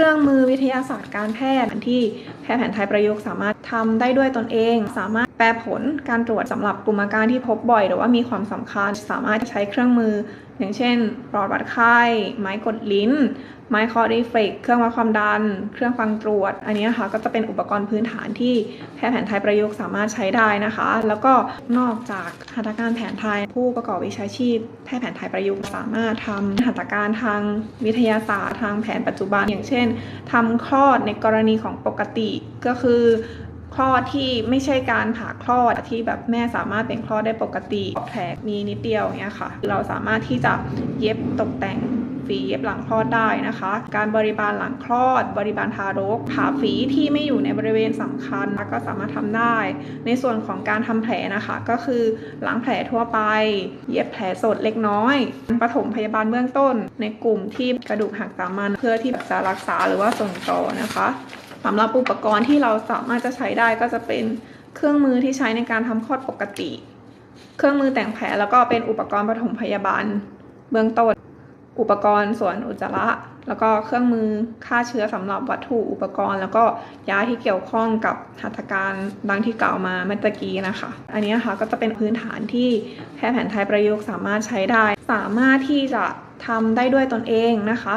รื่องมือวิทยาศาสตร์การแพทย์ที่แพทย์แผนไทยประยุกต์สามารถทำได้ด้วยตนเอง สามารถแปลผลการตรวจสำหรับกลุ่มอาการที่พบบ่อย หรือว่ามีความสำคัญ สามารถใช้เครื่องมืออย่างเช่นหลอดวัดไข้ ไม้กดลิ้น ไม้คอร์ดีเฟกเครื่องวัดความดัน เครื่องฟังตรวจ อันนี้นะคะก็จะเป็นอุปกรณ์พื้นฐานที่แพทย์แผนไทยประยุกต์สามารถใช้ได้นะคะ แล้วก็นอกจากหัตถการแผนไทย ผู้ประกอบวิชาชีพ แพทย์แผนไทยประยุกต์สามารถทำหัตถการทางวิทยาศาสตร์ ทางแผนปัจจุบัน อย่างเช่นทำคลอดในกรณีของปกติก็คือ คลอดที่ไม่ใช่การผ่าคลอดที่แบบแม่สามารถเป็นคลอดได้ปกติแผลมีนิดเดียวเงี้ยค่ะ เราสามารถที่จะเย็บตกแต่งฝีเย็บหลังคลอดได้นะคะ การบริบาลหลังคลอด บริบาลทารกผ่าฝีที่ไม่อยู่ในบริเวณสำคัญก็สามารถทำได้ ในส่วนของการทำแผลนะคะก็คือล้างแผลทั่วไป เย็บแผลสดเล็กน้อยปฐมพยาบาลเบื้องต้น ในกลุ่มที่กระดูกหักสามัญเพื่อที่จะรักษาหรือว่าส่งต่อนะคะ สำหรับอุปกรณ์ที่เราสามารถจะใช้ได้ก็จะเป็นเครื่องมือที่ใช้ในการทำคลอดปกติ เครื่องมือแต่งแผลแล้วก็เป็นอุปกรณ์ปฐมพยาบาล เบื้องต้น อุปกรณ์ส่วนอุจจาระ แล้วก็เครื่องมือฆ่าเชื้อสำหรับวัตถุอุปกรณ์ แล้วก็ยาที่เกี่ยวข้องกับหัตถการดังที่กล่าวมาเมื่อกี้นะคะ อันนี้นะคะก็จะเป็นพื้นฐานที่แพทย์แผนไทยประยุกต์สามารถใช้ได้ สามารถที่จะทำได้ด้วยตนเองนะคะ